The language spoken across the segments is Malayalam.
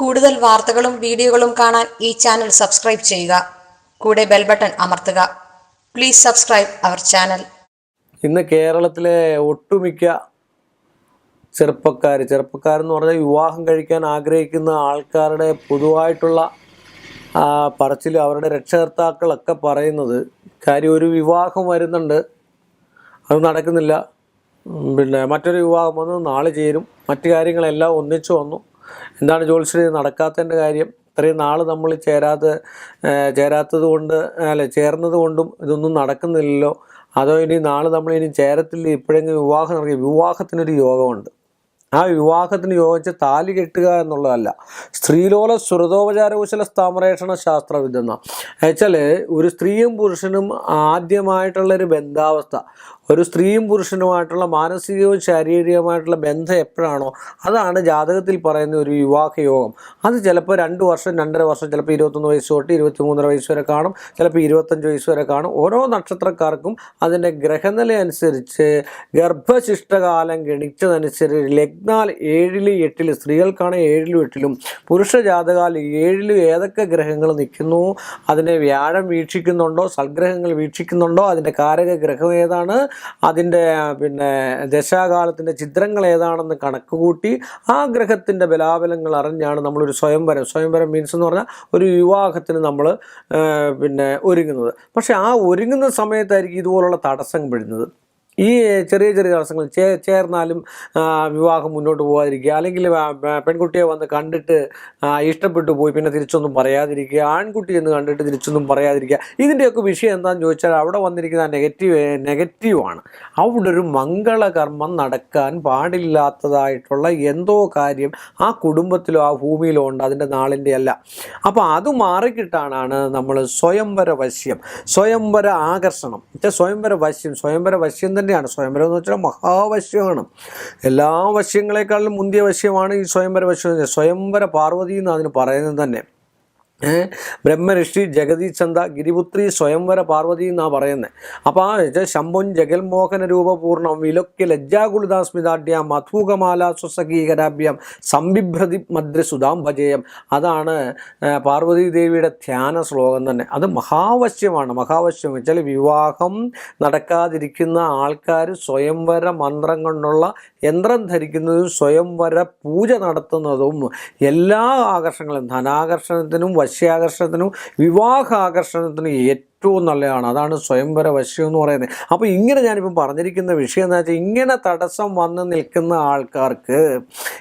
കൂടുതൽ വാർത്തകളും വീഡിയോകളും കാണാൻ ഈ ചാനൽ സബ്സ്ക്രൈബ് ചെയ്യുക. കൂടെ ബെൽ ബട്ടൺ അമർത്തുക. പ്ലീസ് സബ്സ്ക്രൈബ് അവർ ചാനൽ ഇന്ന് കേരളത്തിലെ ഒട്ടുമിക്ക ചെറുപ്പക്കാർ ചെറുപ്പക്കാരെന്ന് പറഞ്ഞാൽ വിവാഹം കഴിക്കാൻ ആഗ്രഹിക്കുന്ന ആൾക്കാരുടെ പൊതുവായിട്ടുള്ള പറച്ചിൽ അവരുടെ രക്ഷകർത്താക്കളൊക്കെ പറയുന്നത് കാര്യം ഒരു വിവാഹം വരുന്നുണ്ട്. അത് നടക്കുന്നില്ല. പിന്നെ മറ്റൊരു വിവാഹം വന്നു നാളെ ചേരും. മറ്റു കാര്യങ്ങളെല്ലാം ഒന്നിച്ചു വന്നു. എന്താണ് ഇത് നടക്കാത്തതിന്റെ കാര്യം? ഇത്രയും നാൾ നമ്മൾ ചേരാതെ ഏ, ചേരാത്തത് കൊണ്ട് അല്ല ചേർന്നത് കൊണ്ടും ഇതൊന്നും നടക്കുന്നില്ലല്ലോ. അതോ ഇനി നാളെ നമ്മൾ ഇനി ചേരത്തില്ല ഇപ്പോഴെങ്കിലും വിവാഹം നടക്കും വിവാഹത്തിനൊരു യോഗമുണ്ട്. ആ വിവാഹത്തിന് യോജിച്ച് താലി കെട്ടുക എന്നുള്ളതല്ല സ്ത്രീലോല ശ്രുതോപചാരകുശല സ്ഥാമരേഷണ ശാസ്ത്രവിദ്യ വെച്ചാൽ ഒരു സ്ത്രീയും പുരുഷനും ആദ്യമായിട്ടുള്ളൊരു ബന്ധാവസ്ഥ. ഒരു സ്ത്രീയും പുരുഷനുമായിട്ടുള്ള മാനസികവും ശാരീരികവുമായിട്ടുള്ള ബന്ധം എപ്പോഴാണോ അതാണ് ജാതകത്തിൽ പറയുന്ന ഒരു വിവാഹ യോഗം അത് ചിലപ്പോൾ രണ്ട് വർഷം രണ്ടര വർഷം ചിലപ്പോൾ ഇരുപത്തൊന്ന് വയസ്സ് തൊട്ട് ഇരുപത്തി മൂന്നര വയസ്സ് വരെ കാണും ചിലപ്പോൾ ഇരുപത്തഞ്ച് വയസ്സ് വരെ കാണും. ഓരോ നക്ഷത്രക്കാർക്കും അതിന്റെ ഗ്രഹനില അനുസരിച്ച് ഗർഭശിഷ്ടകാലം ഗണിച്ചതനുസരിച്ച് ലഗ്നാൽ ഏഴിൽ എട്ടിൽ സ്ത്രീകൾക്കാണ് ഏഴിലും എട്ടിലും പുരുഷ ജാതകാൽ ഏഴിലും ഏതൊക്കെ ഗ്രഹങ്ങൾ നിൽക്കുന്നു? അതിനെ വ്യാഴം വീക്ഷിക്കുന്നുണ്ടോ? സൽഗ്രഹങ്ങൾ വീക്ഷിക്കുന്നുണ്ടോ? അതിന്റെ കാരക ഗ്രഹം ഏതാണ്? അതിന്റെ പിന്നെ ദശാകാലത്തിന്റെ ചിത്രങ്ങൾ ഏതാണെന്ന് കണക്ക് കൂട്ടി ആ ഗ്രഹത്തിന്റെ ബലാബലങ്ങൾ അറിഞ്ഞാണ് നമ്മളൊരു സ്വയംവരം. സ്വയംവരം മീൻസ് എന്ന് പറഞ്ഞാൽ ഒരു വിവാഹത്തിന് നമ്മൾ പിന്നെ ഒരുങ്ങുന്നത്. പക്ഷേ ആ ഒരുങ്ങുന്ന സമയത്തായിരിക്കും ഇതുപോലുള്ള തടസ്സം പെടുന്നത് ഈ ചെറിയ ചെറിയ തടസ്സങ്ങൾ ചേ ചേർന്നാലും വിവാഹം മുന്നോട്ട് പോകാതിരിക്കുക അല്ലെങ്കിൽ പെൺകുട്ടിയെ വന്ന് കണ്ടിട്ട് ഇഷ്ടപ്പെട്ടു പോയി പിന്നെ തിരിച്ചൊന്നും പറയാതിരിക്കുക. ആൺകുട്ടി എന്ന് കണ്ടിട്ട് തിരിച്ചൊന്നും പറയാതിരിക്കുക. ഇതിന്റെയൊക്കെ വിഷയം എന്താണെന്ന് ചോദിച്ചാൽ അവിടെ വന്നിരിക്കുന്ന നെഗറ്റീവ് നെഗറ്റീവാണ്. അവിടെ ഒരു മംഗളകർമ്മം നടക്കാൻ പാടില്ലാത്തതായിട്ടുള്ള എന്തോ കാര്യം ആ കുടുംബത്തിലോ ആ ഭൂമിയിലോ ഉണ്ട്. അതിന്റെ നാളിന്റെ അല്ല. അപ്പോൾ അത് മാറിക്കിട്ടാണ് നമ്മൾ സ്വയംവര വശ്യം. സ്വയംവര ആകർഷണം. സ്വയംവര വശ്യം സ്വയംവര വശ്യം തന്നെയാണ്. സ്വയംവരം എന്ന് വെച്ചാൽ മഹാവശ്യമാണ്. എല്ലാ വശ്യങ്ങളെക്കാളും മുന്തിയ വശ്യമാണ് ഈ സ്വയംവര വശ്യം സ്വയംവര പാർവതി എന്ന് അതിന് പറയുന്നത് തന്നെ. ബ്രഹ്മഋഷി ജഗതി ചന്ദ ഗിരിപുത്രി സ്വയംവര പാർവതി എന്നാണ് പറയുന്നത് അപ്പോൾ ആ വെച്ചാൽ ശംഭുൻ ജഗൽമോഹന രൂപപൂർണം വിലൊക്കെ ലജ്ജാകുളിതാസ്മിതാഢ്യം മധൂകമാല സ്വസഖീകരാഭ്യം സംബിഭ്രതി മദ്രസുതാം ഭജയം. അതാണ് പാർവതി ദേവിയുടെ ധ്യാന ശ്ലോകം തന്നെ. അത് മഹാവശ്യമാണ്. മഹാവശ്യം വെച്ചാൽ വിവാഹം നടക്കാതിരിക്കുന്ന ആൾക്കാർ സ്വയംവര മന്ത്രം കൊണ്ടുള്ള യന്ത്രം ധരിക്കുന്നതും സ്വയംവര പൂജ നടത്തുന്നതും എല്ലാ ആകർഷണങ്ങളും ധനാകർഷണത്തിനും വശ്യാകർഷണത്തിനും വിവാഹ ആകർഷണത്തിനും ഏറ്റവും നല്ലതാണ്. അതാണ് സ്വയംവര വശ്യം എന്ന് പറയുന്നത്. അപ്പോൾ ഇങ്ങനെ ഞാനിപ്പം പറഞ്ഞിരിക്കുന്ന വിഷയം എന്താ വെച്ചാൽ ഇങ്ങനെ തടസ്സം വന്ന് നിൽക്കുന്ന ആൾക്കാർക്ക്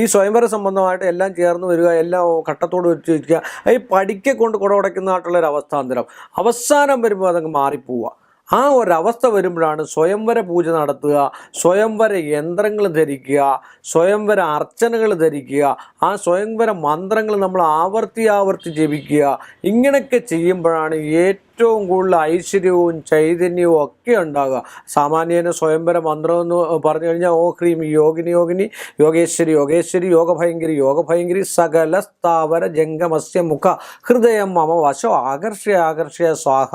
ഈ സ്വയംവര സംബന്ധമായിട്ട് എല്ലാം ചേർന്ന് വരിക എല്ലാം ഘട്ടത്തോട് വെച്ച് വയ്ക്കുക ഈ പഠിക്കൊണ്ട് കൊണ്ട് കുടവടയ്ക്കുന്നതായിട്ടുള്ള ഒരു അവസ്ഥാന്തരം അവസാനം വരുമ്പോൾ അതങ്ങ് മാറിപ്പോവുക ആ ഒരവസ്ഥ വരുമ്പോഴാണ് സ്വയംവര പൂജ നടത്തുക സ്വയംവര യന്ത്രങ്ങൾ ധരിക്കുക സ്വയംവര അർച്ചനകൾ ധരിക്കുക ആ സ്വയംവര മന്ത്രങ്ങൾ നമ്മൾ ആവർത്തി ആവർത്തി ജപിക്കുക. ഇങ്ങനെയൊക്കെ ചെയ്യുമ്പോഴാണ് ഏറ്റവും കൂടുതൽ ഐശ്വര്യവും ചൈതന്യവും ഒക്കെ ഉണ്ടാകുക സാമാന്യേന സ്വയംവര മന്ത്രം എന്ന് പറഞ്ഞു കഴിഞ്ഞാൽ ഓ ക്രീം യോഗിനി യോഗിനി യോഗേശ്വരി യോഗേശ്വരി യോഗഭയങ്കരി യോഗഭയങ്കരി സകല സ്ഥാവര ജംഗമസ്യ മുഖ ഹൃദയം മമ വശോ ആകർഷ്യ ആകർഷ്യ സ്വാഹ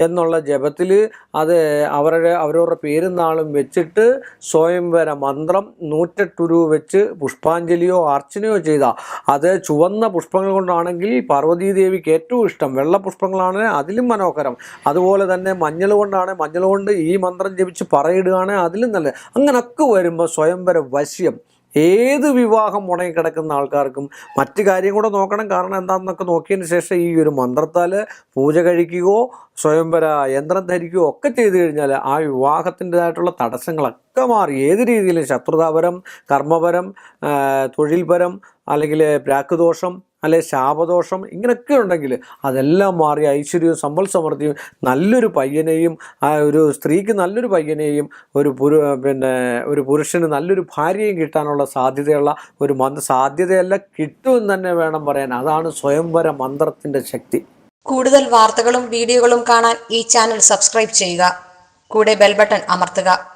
എന്നുള്ള ജപത്തിൽ അത് അവരുടെ അവരവരുടെ പേരും നാളും വെച്ചിട്ട് സ്വയംവര മന്ത്രം നൂറ്റെട്ടുരു വെച്ച് പുഷ്പാഞ്ജലിയോ അർച്ചനയോ ചെയ്ത. അത് ചുവന്ന പുഷ്പങ്ങൾ കൊണ്ടാണെങ്കിൽ പാർവതീദേവിക്ക് ഏറ്റവും ഇഷ്ടം. വെള്ള പുഷ്പങ്ങളാണ്. അതിലും മനോഹരം. അതുപോലെ തന്നെ മഞ്ഞൾ കൊണ്ടാണ് മഞ്ഞൾ കൊണ്ട് ഈ മന്ത്രം ജപിച്ച് പറയിടുകയാണ് അതിലും നല്ലത്. അങ്ങനൊക്കെ വരുമ്പോൾ സ്വയംവര വശ്യം. ഏത് വിവാഹം മുടങ്ങിക്കിടക്കുന്ന ആൾക്കാർക്കും മറ്റു കാര്യം കൂടെ നോക്കണം. കാരണം എന്താണെന്നൊക്കെ നോക്കിയതിന് ശേഷം ഈ ഒരു മന്ത്രത്താൽ പൂജ കഴിക്കുകയോ സ്വയംവര യന്ത്രം ധരിക്കുകയോ ഒക്കെ ചെയ്തു കഴിഞ്ഞാൽ ആ വിവാഹത്തിന്റെതായിട്ടുള്ള തടസ്സങ്ങളൊക്കെ മാറി. ഏത് രീതിയിലും ശത്രുതാപരം കർമ്മപരം തൊഴിൽപരം അല്ലെങ്കിൽ പ്രാക്കുദോഷം അല്ലെ ശാപദോഷം ഇങ്ങനെയൊക്കെ ഉണ്ടെങ്കിൽ അതെല്ലാം മാറി ഐശ്വര്യവും സമ്പൽ സമൃദ്ധിയും നല്ലൊരു പയ്യനെയും ഒരു സ്ത്രീക്ക് നല്ലൊരു പയ്യനെയും ഒരു പുരു പിന്നെ ഒരു പുരുഷന് നല്ലൊരു ഭാര്യയും കിട്ടാനുള്ള സാധ്യതയുള്ള ഒരു മന്ത്ര സാധ്യതയല്ല കിട്ടുമെന്ന് തന്നെ വേണം പറയാൻ. അതാണ് സ്വയംവര മന്ത്രത്തിന്റെ ശക്തി. കൂടുതൽ വാർത്തകളും വീഡിയോകളും കാണാൻ ഈ ചാനൽ സബ്സ്ക്രൈബ് ചെയ്യുക. കൂടെ ബെൽബട്ടൺ അമർത്തുക.